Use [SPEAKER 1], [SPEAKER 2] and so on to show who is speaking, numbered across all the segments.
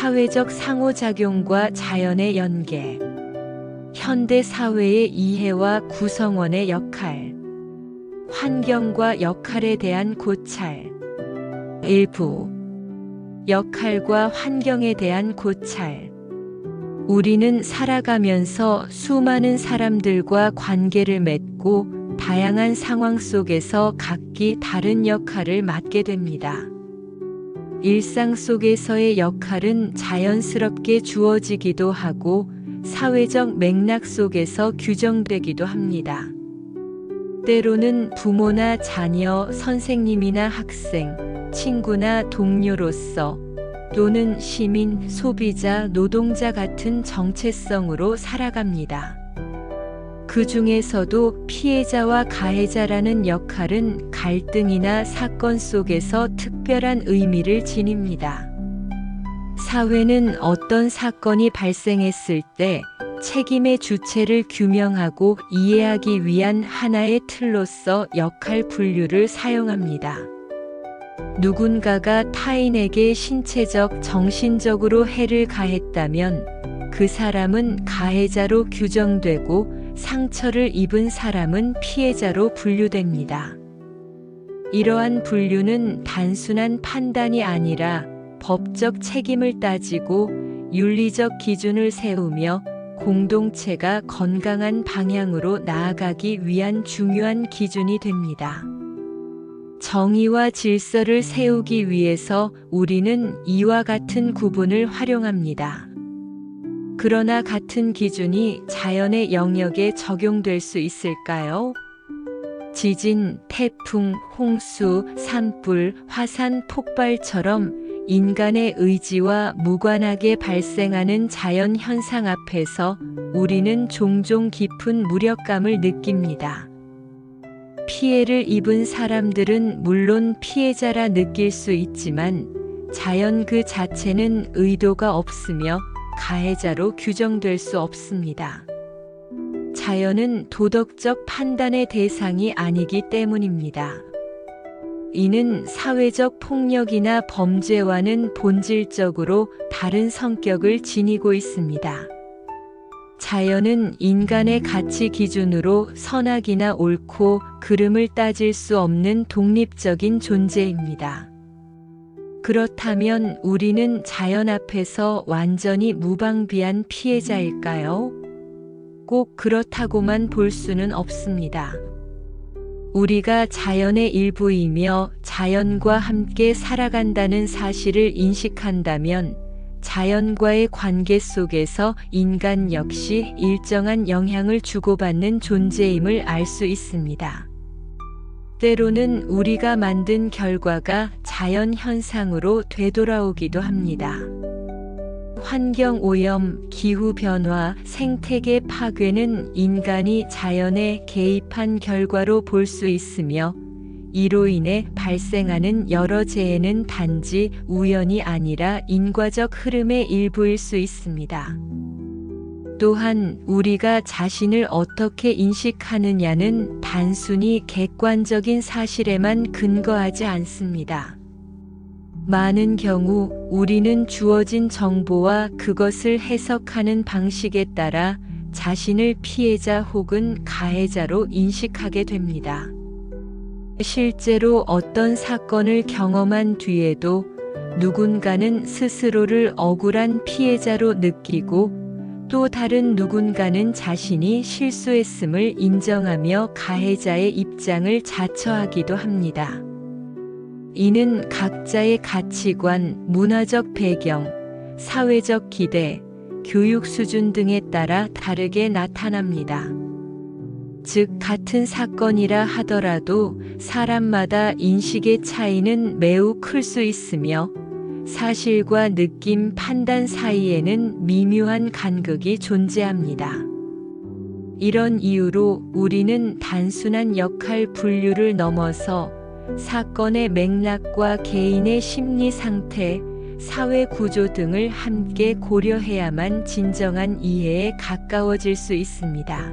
[SPEAKER 1] 사회적 상호작용과 자연의 연계, 현대 사회의 이해와 구성원의 역할, 환경과 역할에 대한 고찰, 일부, 역할과 환경에 대한 고찰. 우리는 살아가면서 수많은 사람들과 관계를 맺고 다양한 상황 속에서 각기 다른 역할을 맡게 됩니다. 일상 속에서의 역할은 자연스럽게 주어지기도 하고 사회적 맥락 속에서 규정되기도 합니다. 때로는 부모나 자녀, 선생님이나 학생, 친구나 동료로서 또는 시민, 소비자, 노동자 같은 정체성으로 살아갑니다. 그 중에서도 피해자와 가해자라는 역할은 갈등이나 사건 속에서 특 별한 의미를 지닙니다. 사회는 어떤 사건이 발생했을 때 책임의 주체를 규명하고 이해하기 위한 하나의 틀로서 역할 분류를 사용합니다. 누군가가 타인에게 신체적, 정신적으로 해를 가했다면 그 사람은 가해자로 규정되고 상처를 입은 사람은 피해자로 분류됩니다. 이러한 분류는 단순한 판단이 아니라 법적 책임을 따지고 윤리적 기준을 세우며 공동체가 건강한 방향으로 나아가기 위한 중요한 기준이 됩니다. 정의와 질서를 세우기 위해서 우리는 이와 같은 구분을 활용합니다. 그러나 같은 기준이 자연의 영역에 적용될 수 있을까요? 지진, 태풍, 홍수, 산불, 화산, 폭발처럼 인간의 의지와 무관하게 발생하는 자연 현상 앞에서 우리는 종종 깊은 무력감을 느낍니다. 피해를 입은 사람들은 물론 피해자라 느낄 수 있지만 자연 그 자체는 의도가 없으며 가해자로 규정될 수 없습니다. 자연은 도덕적 판단의 대상이 아니기 때문입니다. 이는 사회적 폭력이나 범죄와는 본질적으로 다른 성격을 지니고 있습니다. 자연은 인간의 가치 기준으로 선악이나 옳고 그름을 따질 수 없는 독립적인 존재입니다. 그렇다면 우리는 자연 앞에서 완전히 무방비한 피해자일까요? 꼭 그렇다고만 볼 수는 없습니다. 우리가 자연의 일부이며 자연과 함께 살아간다는 사실을 인식한다면 자연과의 관계 속에서 인간 역시 일정한 영향을 주고받는 존재임을 알 수 있습니다. 때로는 우리가 만든 결과가 자연 현상으로 되돌아오기도 합니다. 환경 오염, 기후 변화, 생태계 파괴는 인간이 자연에 개입한 결과로 볼 수 있으며 이로 인해 발생하는 여러 재해는 단지 우연이 아니라 인과적 흐름의 일부일 수 있습니다. 또한 우리가 자신을 어떻게 인식하느냐는 단순히 객관적인 사실에만 근거하지 않습니다. 많은 경우 우리는 주어진 정보와 그것을 해석하는 방식에 따라 자신을 피해자 혹은 가해자로 인식하게 됩니다. 실제로 어떤 사건을 경험한 뒤에도 누군가는 스스로를 억울한 피해자로 느끼고 또 다른 누군가는 자신이 실수했음을 인정하며 가해자의 입장을 자처하기도 합니다. 이는 각자의 가치관, 문화적 배경, 사회적 기대, 교육 수준 등에 따라 다르게 나타납니다. 즉, 같은 사건이라 하더라도 사람마다 인식의 차이는 매우 클 수 있으며 사실과 느낌, 판단 사이에는 미묘한 간극이 존재합니다. 이런 이유로 우리는 단순한 역할 분류를 넘어서 사건의 맥락과 개인의 심리 상태, 사회 구조 등을 함께 고려해야만 진정한 이해에 가까워질 수 있습니다.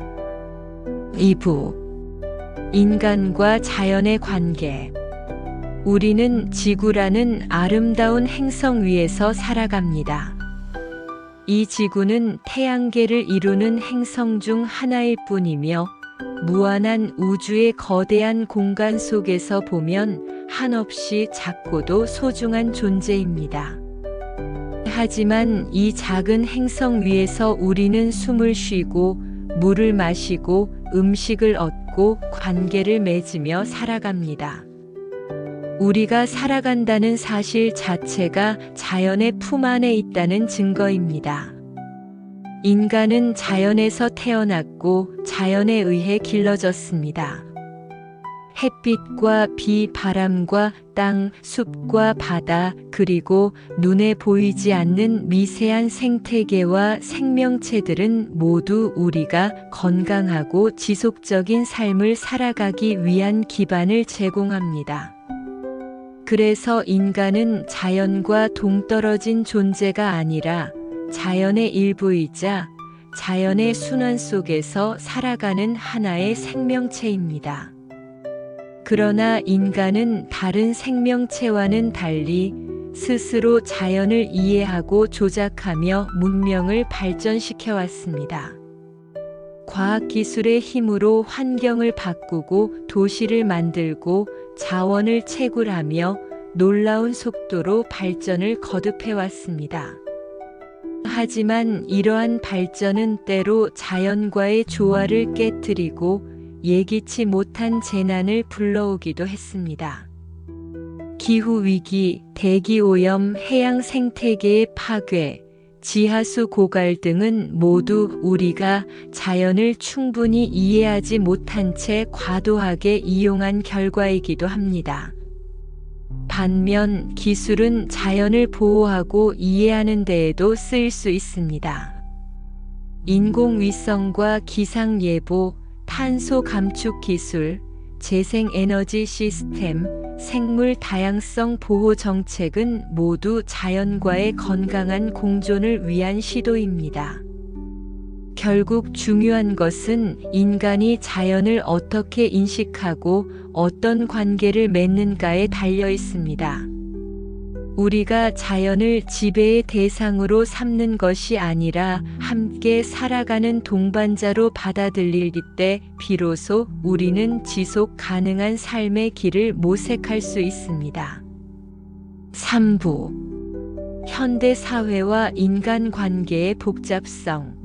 [SPEAKER 1] 2부 인간과 자연의 관계 우리는 지구라는 아름다운 행성 위에서 살아갑니다. 이 지구는 태양계를 이루는 행성 중 하나일 뿐이며 무한한 우주의 거대한 공간 속에서 보면 한없이 작고도 소중한 존재입니다. 하지만 이 작은 행성 위에서 우리는 숨을 쉬고 물을 마시고 음식을 얻고 관계를 맺으며 살아갑니다. 우리가 살아간다는 사실 자체가 자연의 품 안에 있다는 증거입니다. 인간은 자연에서 태어났고 자연에 의해 길러졌습니다. 햇빛과 비, 바람과 땅, 숲과 바다, 그리고 눈에 보이지 않는 미세한 생태계와 생명체들은 모두 우리가 건강하고 지속적인 삶을 살아가기 위한 기반을 제공합니다. 그래서 인간은 자연과 동떨어진 존재가 아니라 자연의 일부이자 자연의 순환 속에서 살아가는 하나의 생명체입니다. 그러나 인간은 다른 생명체와는 달리 스스로 자연을 이해하고 조작하며 문명을 발전시켜 왔습니다. 과학기술의 힘으로 환경을 바꾸고 도시를 만들고 자원을 채굴하며 놀라운 속도로 발전을 거듭해 왔습니다. 하지만 이러한 발전은 때로 자연과의 조화를 깨뜨리고 예기치 못한 재난을 불러오기도 했습니다. 기후위기, 대기오염, 해양 생태계의 파괴, 지하수 고갈 등은 모두 우리가 자연을 충분히 이해하지 못한 채 과도하게 이용한 결과이기도 합니다. 반면 기술은 자연을 보호하고 이해하는 데에도 쓰일 수 있습니다. 인공위성과 기상예보, 탄소 감축 기술, 재생에너지 시스템, 생물 다양성 보호 정책은 모두 자연과의 건강한 공존을 위한 시도입니다. 결국 중요한 것은 인간이 자연을 어떻게 인식하고 어떤 관계를 맺는가에 달려 있습니다. 우리가 자연을 지배의 대상으로 삼는 것이 아니라 함께 살아가는 동반자로 받아들일 때 비로소 우리는 지속 가능한 삶의 길을 모색할 수 있습니다. 3부 현대 사회와 인간 관계의 복잡성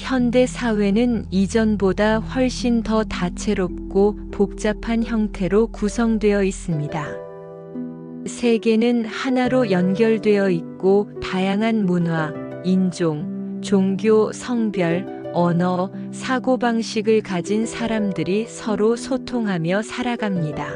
[SPEAKER 1] 현대 사회는 이전보다 훨씬 더 다채롭고 복잡한 형태로 구성되어 있습니다. 세계는 하나로 연결되어 있고 다양한 문화, 인종, 종교, 성별, 언어, 사고방식을 가진 사람들이 서로 소통하며 살아갑니다.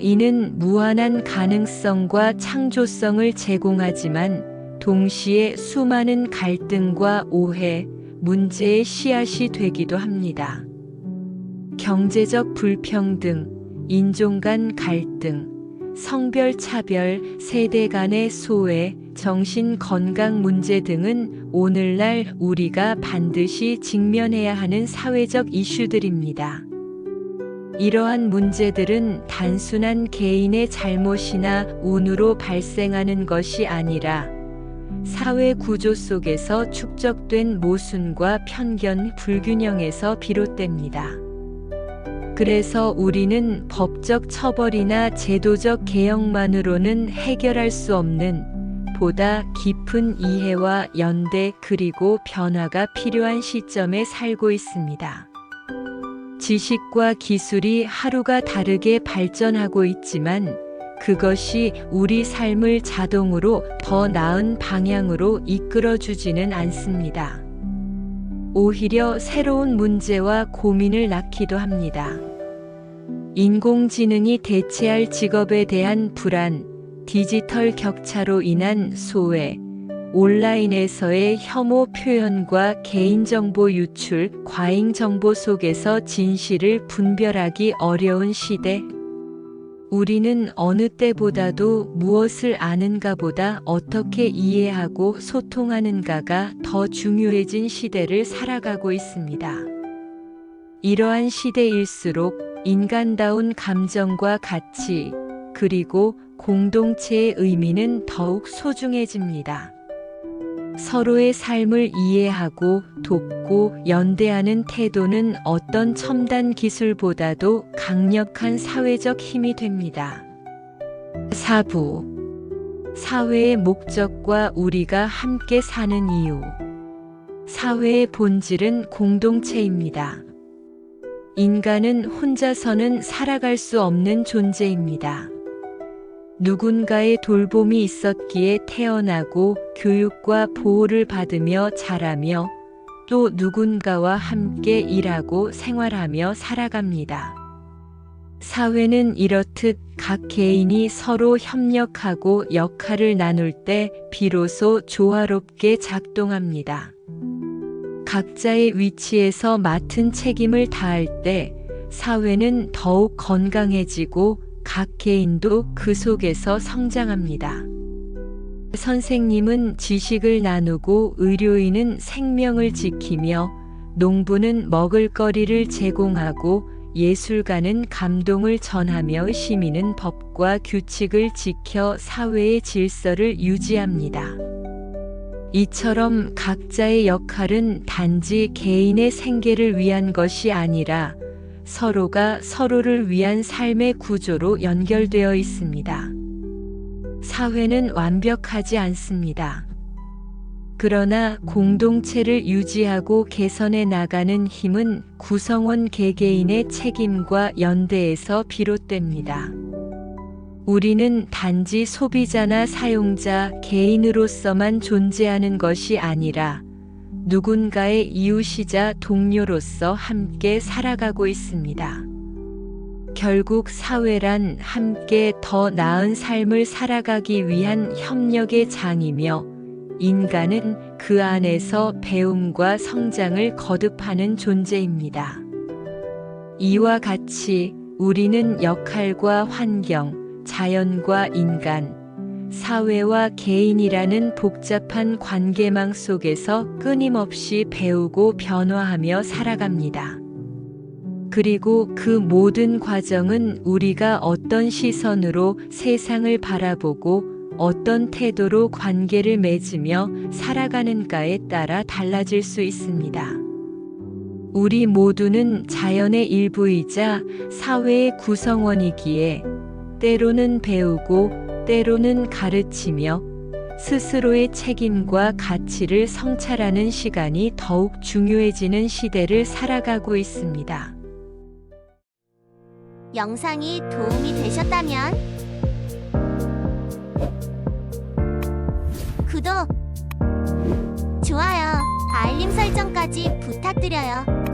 [SPEAKER 1] 이는 무한한 가능성과 창조성을 제공하지만 동시에 수많은 갈등과 오해, 문제의 씨앗이 되기도 합니다. 경제적 불평등, 인종 간 갈등, 성별 차별, 세대 간의 소외, 정신 건강 문제 등은 오늘날 우리가 반드시 직면해야 하는 사회적 이슈들입니다. 이러한 문제들은 단순한 개인의 잘못이나 운으로 발생하는 것이 아니라 사회 구조 속에서 축적된 모순과 편견, 불균형에서 비롯됩니다. 그래서 우리는 법적 처벌이나 제도적 개혁만으로는 해결할 수 없는 보다 깊은 이해와 연대 그리고 변화가 필요한 시점에 살고 있습니다. 지식과 기술이 하루가 다르게 발전하고 있지만 그것이 우리 삶을 자동으로 더 나은 방향으로 이끌어 주지는 않습니다. 오히려 새로운 문제와 고민을 낳기도 합니다. 인공지능이 대체할 직업에 대한 불안, 디지털 격차로 인한 소외, 온라인에서의 혐오 표현과 개인정보 유출, 과잉 정보 속에서 진실을 분별하기 어려운 시대. 우리는 어느 때보다도 무엇을 아는가 보다 어떻게 이해하고 소통하는가가 더 중요해진 시대를 살아가고 있습니다. 이러한 시대일수록 인간다운 감정과 가치, 그리고 공동체의 의미는 더욱 소중해집니다. 서로의 삶을 이해하고 돕고 연대하는 태도는 어떤 첨단 기술보다도 강력한 사회적 힘이 됩니다. 4부 사회의 목적과 우리가 함께 사는 이유 사회의 본질은 공동체입니다. 인간은 혼자서는 살아갈 수 없는 존재입니다. 누군가의 돌봄이 있었기에 태어나고 교육과 보호를 받으며 자라며 또 누군가와 함께 일하고 생활하며 살아갑니다. 사회는 이렇듯 각 개인이 서로 협력하고 역할을 나눌 때 비로소 조화롭게 작동합니다. 각자의 위치에서 맡은 책임을 다할 때 사회는 더욱 건강해지고 각 개인도 그 속에서 성장합니다. 선생님은 지식을 나누고 의료인은 생명을 지키며 농부는 먹을거리를 제공하고 예술가는 감동을 전하며 시민은 법과 규칙을 지켜 사회의 질서를 유지합니다. 이처럼 각자의 역할은 단지 개인의 생계를 위한 것이 아니라 서로가 서로를 위한 삶의 구조로 연결되어 있습니다. 사회는 완벽하지 않습니다. 그러나 공동체를 유지하고 개선해 나가는 힘은 구성원 개개인의 책임과 연대에서 비롯됩니다. 우리는 단지 소비자나 사용자 개인으로서만 존재하는 것이 아니라 누군가의 이웃이자 동료로서 함께 살아가고 있습니다. 결국 사회란 함께 더 나은 삶을 살아가기 위한 협력의 장이며 인간은 그 안에서 배움과 성장을 거듭하는 존재입니다. 이와 같이 우리는 역할과 환경, 자연과 인간, 사회와 개인이라는 복잡한 관계망 속에서 끊임없이 배우고 변화하며 살아갑니다. 그리고 그 모든 과정은 우리가 어떤 시선으로 세상을 바라보고 어떤 태도로 관계를 맺으며 살아가는가에 따라 달라질 수 있습니다. 우리 모두는 자연의 일부이자 사회의 구성원이기에 때로는 배우고 때로는 가르치며 스스로의 책임과 가치를 성찰하는 시간이 더욱 중요해지는 시대를 살아가고 있습니다.
[SPEAKER 2] 영상이 도움이 되셨다면 구독, 좋아요, 알림 설정까지 부탁드려요.